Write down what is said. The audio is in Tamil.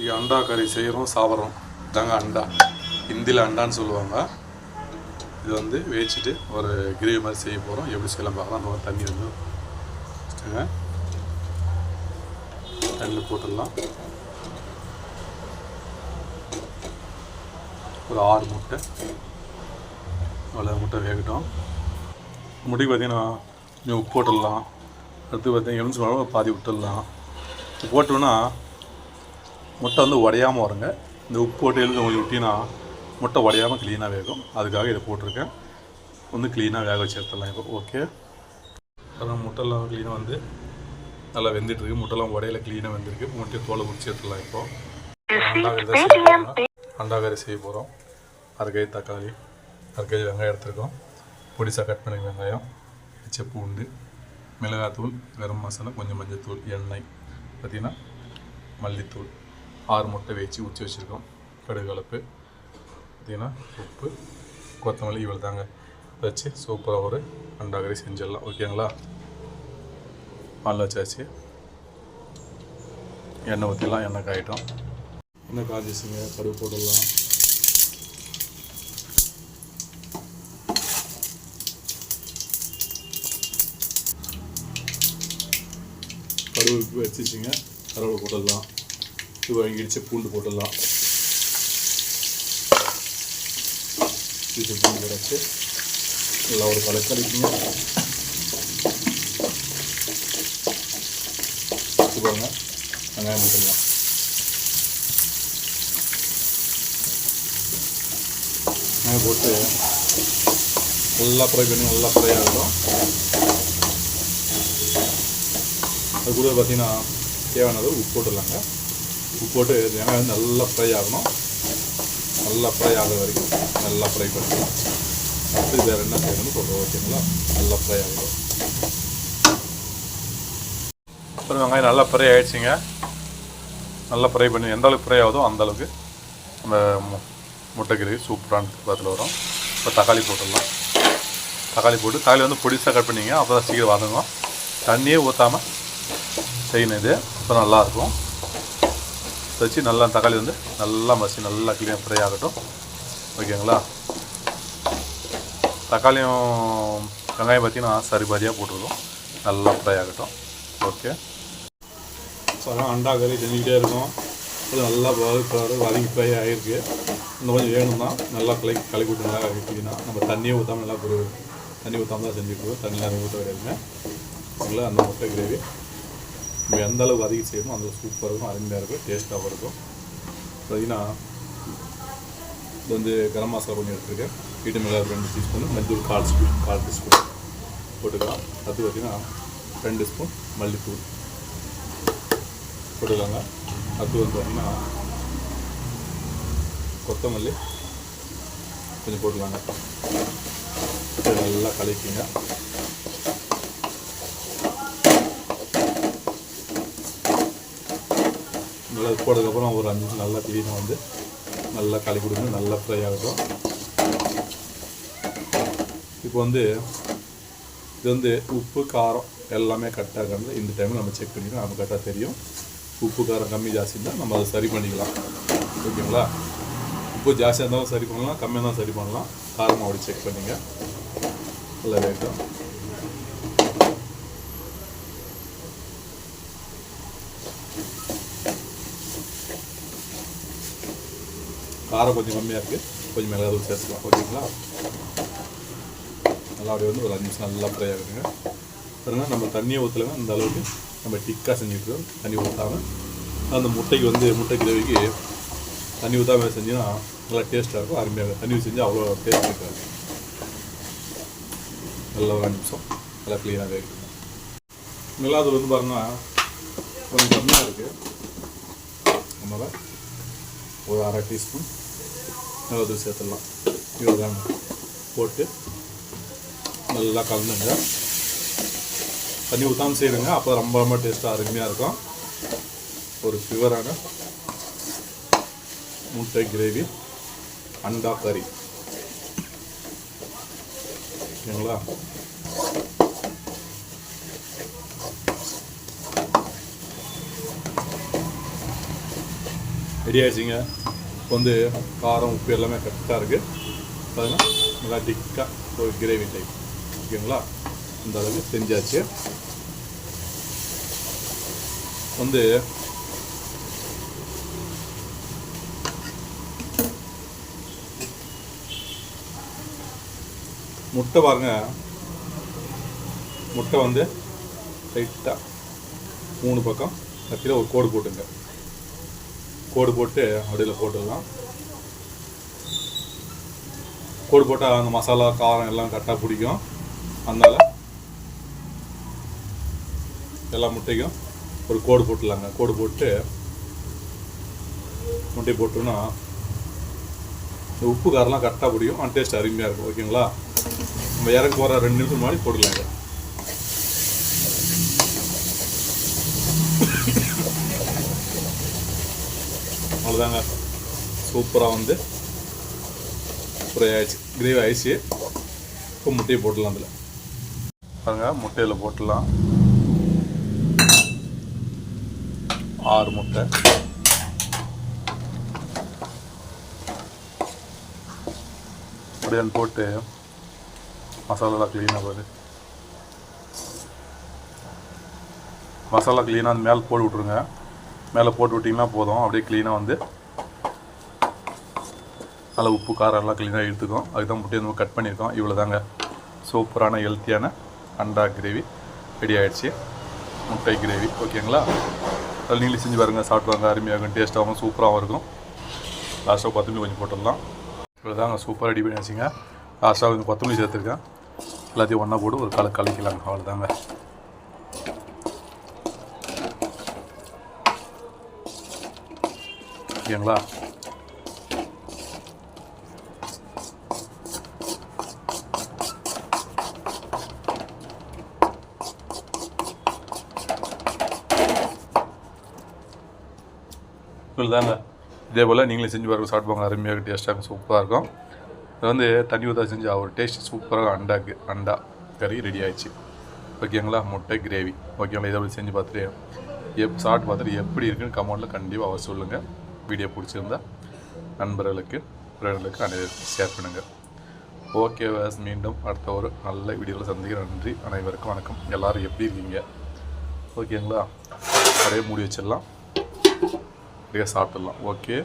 இங்கே அண்டா கறி செய்கிறோம் சாப்பிட்றோம். இதாங்க அண்டா. ஹிந்தியில் அண்டான்னு சொல்லுவாங்க. இது வந்து வேச்சிட்டு ஒரு கிரேவி மாதிரி செய்ய போகிறோம் எப்படி செய்யலாம் பார்க்கலாம். அந்த தண்ணி வந்து வச்சுக்கோங்க. தண்ணி போட்டுடலாம். ஒரு ஆறு முட்டை. அவ்வளோ முட்டை வேகட்டும். முட்டைக்கு பார்த்தீங்கன்னா கொஞ்சம் உப்பு போட்டுடலாம். அடுத்து பார்த்தீங்கன்னா எலுமிச்சு பாதி விட்டுடலாம். போட்டோன்னா முட்டை வந்து உடையாமல் வருங்க. இந்த உப்பு போட்டு எழுந்து உங்களுக்கு விட்டினா முட்டை உடையாமல் க்ளீனாக வேகும். அதுக்காக இதை போட்டிருக்கேன். வந்து க்ளீனாக வேக வச்சு எடுத்துடலாம் இப்போ. ஓகே அப்புறம் முட்டைலாம் க்ளீனாக வந்து நல்லா வெந்துட்டுருக்கு. முட்டைலாம் உடையில க்ளீனாக வெந்திருக்கு. முட்டையை தோலை உரிச்சு எடுத்துடலாம் இப்போ. அண்டாக்கறி செய்ய போகிறோம் அரைக்கறி தக்காளி அரைக்கறி வெங்காயம் எடுத்துருக்கோம். பொடிசாக கட் பண்ணி வெங்காயம் பச்சை பூண்டு மிளகாத்தூள் கரம் மசாலா கொஞ்சம் மஞ்சள்தூள் எண்ணெய் பார்த்திங்கன்னா மல்லித்தூள். ஆறு முட்டை வச்சு உச்சி வச்சுருக்கோம். கடுகு கலப்பு பார்த்திங்கன்னா உப்பு கொத்தமல்லி இவ்வளோ தாங்க வச்சு சூப்பராக ஒரு அண்டாகரி செஞ்சிடலாம். ஓகேங்களா? பால் வச்சாச்சு. எண்ணெய் ஊற்றிடலாம் எண்ணெய் காயிட்டோம். எண்ணெய் காய்ச்சிச்சுங்க. கடுகு போட்டுடலாம். கடுகு வச்சுச்சிங்க. கருவேப்பிலை போட்டுடலாம். இது வாங்கிடுச்சு பூண்டு போட்டுடலாம். இது பூண்டு கிடச்சி நல்லா ஒரு கலக்கு அடிக்குங்க பாருங்க. வெங்காயம் போட்டுடலாம். வெங்காயம் போட்டு நல்லா ஃப்ரை பண்ணி நல்லா ஃப்ரை ஆகிடும் அது கூட பார்த்தீங்கன்னா தேவையானது உப்பு போட்டுடலாங்க. உப்பு போட்டு வெங்காயம் வந்து நல்லா ஃப்ரை ஆகணும். நல்லா ஃப்ரை ஆகிற வரைக்கும் நல்லா ஃப்ரை பண்ணிக்கலாம். அடுத்து வேறு என்ன செய்யணும்னு சொல்கிறோம் ஓகேங்களா? நல்லா ஃப்ரை ஆகணும். அப்புறம் வெங்காயம் நல்லா ஃப்ரை ஆகிடுச்சிங்க நல்லா ஃப்ரை பண்ணி எந்த அளவுக்கு ஃப்ரை ஆகுதோ அந்த அளவுக்கு முட்டை சூப்பரான பதத்தில் வரும். இப்போ தக்காளி போட்டுடலாம். தக்காளி போட்டு தக்காளி வந்து பொடிசாக கட் பண்ணிங்க. அப்போ தான் சீக்கிரம் வதங்கும். தண்ணியே ஊற்றாமல் செய்யணும் இது. அப்போ நல்லாயிருக்கும் வச்சு நல்லா தக்காளி வந்து நல்லா மசி நல்லா க்ளீனாக ஃப்ரை ஆகட்டும். ஓகேங்களா? தக்காளியும் வெங்காயம் பார்த்தீங்கன்னா சரி பாதியாக போட்டுருக்கோம். நல்லா ஃப்ரை ஆகட்டும். ஓகே? ஸோ அதான் அண்டா கறி செஞ்சுக்கிட்டே இருக்கும். அது நல்லா வதக்கி வதங்கி ஃப்ரை ஆகிருக்கு இன்னும் கொஞ்சம் வேணும்னா நல்லா கலை கலக்கி விட்டு நல்லா வைக்கிங்கன்னா நம்ம தண்ணியை ஊற்றாமல் நல்லா தண்ணி ஊற்றாம தான் செஞ்சுருக்கோம் தண்ணியெலாம் ஊற்ற கிடையாதுங்க சரிங்களா அந்த முட்டை கிரேவி நம்ம எந்த அளவுக்கு வதக்கி செய்யணுமோ அந்த சூப்பராக இருக்கும் அருமையாக இருக்கும் டேஸ்ட்டாகவும் இருக்கும். பார்த்தீங்கன்னா இது வந்து கரம் மசாலா கொஞ்சம் எடுத்துருக்கேன். வீட்டு மிளகாய் ரெண்டு டீஸ்பூன் மஞ்சள் கால் ஸ்பூன் கால் டீஸ்பூன் போட்டுக்கலாம். அது பார்த்தீங்கன்னா ரெண்டு ஸ்பூன் மல்லித்தூள் போட்டுக்கலாங்க. அது வந்து பார்த்தீங்கன்னா கொத்தமல்லி கொஞ்சம் போட்டுக்கலாங்க. நல்லா கலக்கிங்க. அது போட்டதுக்கப்புறம் ஒரு அஞ்சு நிமிஷம் நல்லா திடீர்னு வந்து நல்லா களி கொடுங்க நல்லா ஃப்ரை ஆகட்டும். இப்போ வந்து இது வந்து உப்பு காரம் எல்லாமே கரெக்டாக இருக்கிறது இந்த டைமில் நம்ம செக் பண்ணிக்கலாம் நம்ம கரெக்டாக தெரியும். உப்பு காரம் கம்மி ஜாஸ்தி இருந்தால் நம்ம அதை சரி பண்ணிக்கலாம். ஓகேங்களா? உப்பு ஜாஸ்தியாக இருந்தாலும் சரி பண்ணலாம் கம்மியாக இருந்தாலும் சரி பண்ணலாம். காரமாக அப்படி செக் பண்ணிங்க. நல்லா வேட்டும் காரம் கொஞ்சம் கம்மியாக இருக்குது கொஞ்சம் மிளகாய் சேர்த்துக்கலாம் ஓகேங்களா நல்லா அப்படியே வந்து ஒரு அஞ்சு நிமிஷம் நல்லா ஃப்ரை ஆகுதுங்க பாருங்க நம்ம தண்ணியை ஊற்றலைங்க அந்த அளவுக்கு நம்ம டிக்காக செஞ்சுருக்கோம் தண்ணி ஊற்றாமல் அந்த முட்டைக்கு வந்து முட்டை கிரவிக்கு தண்ணி ஊற்றாமல் செஞ்சீங்கன்னா நல்லா டேஸ்ட்டாக இருக்கும். அருமையாக தண்ணி செஞ்சு செஞ்சால் அவ்வளோ டேஸ்ட் இருக்காது. நல்லா ஒரு அஞ்சு நிமிஷம் நல்லா க்ளீனாகவே இருக்குது மிளகாத்தூள் வந்து பாருங்கன்னா கொஞ்சம் கம்மியாக இருக்குது அதனால் ஒரு அரை டீஸ்பூன் மிளகாத்தூள் சேர்த்துடலாம். இவ்வளோதாங்க போட்டு நல்லா கலந்துங்க தண்ணி ஊற்றாமல் செய்யுங்க. அப்போ ரொம்ப ரொம்ப டேஸ்ட்டாக அருமையாக இருக்கும். ஒரு பியூரான முட்டை கிரேவி அண்டா கறி ஓகேங்களா? ரெடி ஆயிடுச்சிங்க. இப்போ வந்து காரம் உப்பு எல்லாமே கரெக்டாக இருக்குது பார்த்தீங்கன்னா நல்லா டிக்காக ஒரு கிரேவி டைப் ஓகேங்களா? இந்த அளவுக்கு செஞ்சாச்சு. வந்து முட்டை பாருங்க. முட்டை வந்து லைட்டாக மூணு பக்கம் கத்தியில் ஒரு கோடு போட்டுங்க. கோடு போட்டு அடியில் போட்டுடலாம் கோடு போட்டால் அந்த மசாலா காரம் எல்லாம் கரெக்டாக பிடிக்கும். அதனால் எல்லா முட்டைக்கும் ஒரு கோடு போட்டுடலாங்க. கோடு போட்டு முட்டை போட்டோன்னா இந்த உப்பு காரெல்லாம் கரெக்டாக பிடிக்கும். அந்த டேஸ்ட் அருமையாக இருக்கும். ஓகேங்களா? நம்ம இறங்க போகிற ரெண்டு நிமிஷம் முன்னாடி போடலாங்க அவ்வளோதாங்க சூப்பராக வந்து. ஃப்ரை ஆயிடுச்சு. கிரேவி ஆயிடுச்சு. இப்போ முட்டையை போட்டுடலாம் அதில். பாருங்க முட்டையில் போட்டுடலாம். ஆறு முட்டை. அப்படியே போட்டு மசாலாலாம் க்ளீனாக பாரு. மசாலா க்ளீனாக அந்த மேலே போட்டு விட்ருங்க மேலே போட்டு விட்டிங்கன்னா போதும். அப்படியே க்ளீனாக வந்து நல்லா உப்பு காரம் எல்லாம் க்ளீனாக எடுத்துக்கும். அதுக்கு தான் முட்டையை நம்ம கட் பண்ணியிருக்கோம். இவ்வளோ தாங்க சூப்பரான ஹெல்த்தியான அண்டா கிரேவி ரெடி ஆகிடுச்சு முட்டை கிரேவி. ஓகேங்களா அதில் நீங்களே செஞ்சு பாருங்கள் சாப்பிடுவாங்க அருமையாகும் டேஸ்ட்டாகவும் சூப்பராகவும் இருக்கும். லாஸ்ட்டாக கொத்தமல்லி கொஞ்சம் போட்டுடலாம். இவ்வளோ தாங்க சூப்பராக ரெடி பண்ணி வச்சுங்க லாஸ்ட்டாக கொஞ்சம் கொத்தமல்லி சேர்த்துருக்கேன். எல்லாத்தையும் ஒன்றா போட்டு ஒரு கலை அவ்வளோ அவ்வளோதாங்க ஓகேங்களா? தாங்க இதே போல் நீங்களே செஞ்சு பாருங்க சாப்பிடுவாங்க அருமையாக டேஸ்ட்டாக சூப்பராக இருக்கும் இது வந்து தண்ணி ஊற்றா செஞ்சு ஒரு டேஸ்ட் சூப்பராக அண்டாக்கு அண்டா கறி ரெடி ஆயிடுச்சு. ஓகேங்களா? முட்டை கிரேவி ஓகேங்களா? இதை அப்படி செஞ்சு பார்த்துட்டு எப் சாப்பிட்டு பார்த்துட்டு எப்படி இருக்குன்னு கமெண்ட்டில் கண்டிப்பாக அவர் சொல்லுங்கள் வீடியோ பிடிச்சிருந்தா நண்பர்களுக்கு உறவினர்களுக்கு அனைவருக்கும் ஷேர் பண்ணுங்கள் ஓகே வாஸ் மீண்டும் அடுத்த ஒரு நல்ல வீடியோவில் சந்திக்கிற நன்றி. அனைவருக்கும் வணக்கம். எல்லோரும் எப்படி இருக்கீங்க? ஓகேங்களா அப்படியே மூடி வச்சிடலாம். அப்படியே சாப்பிட்லாம் ஓகே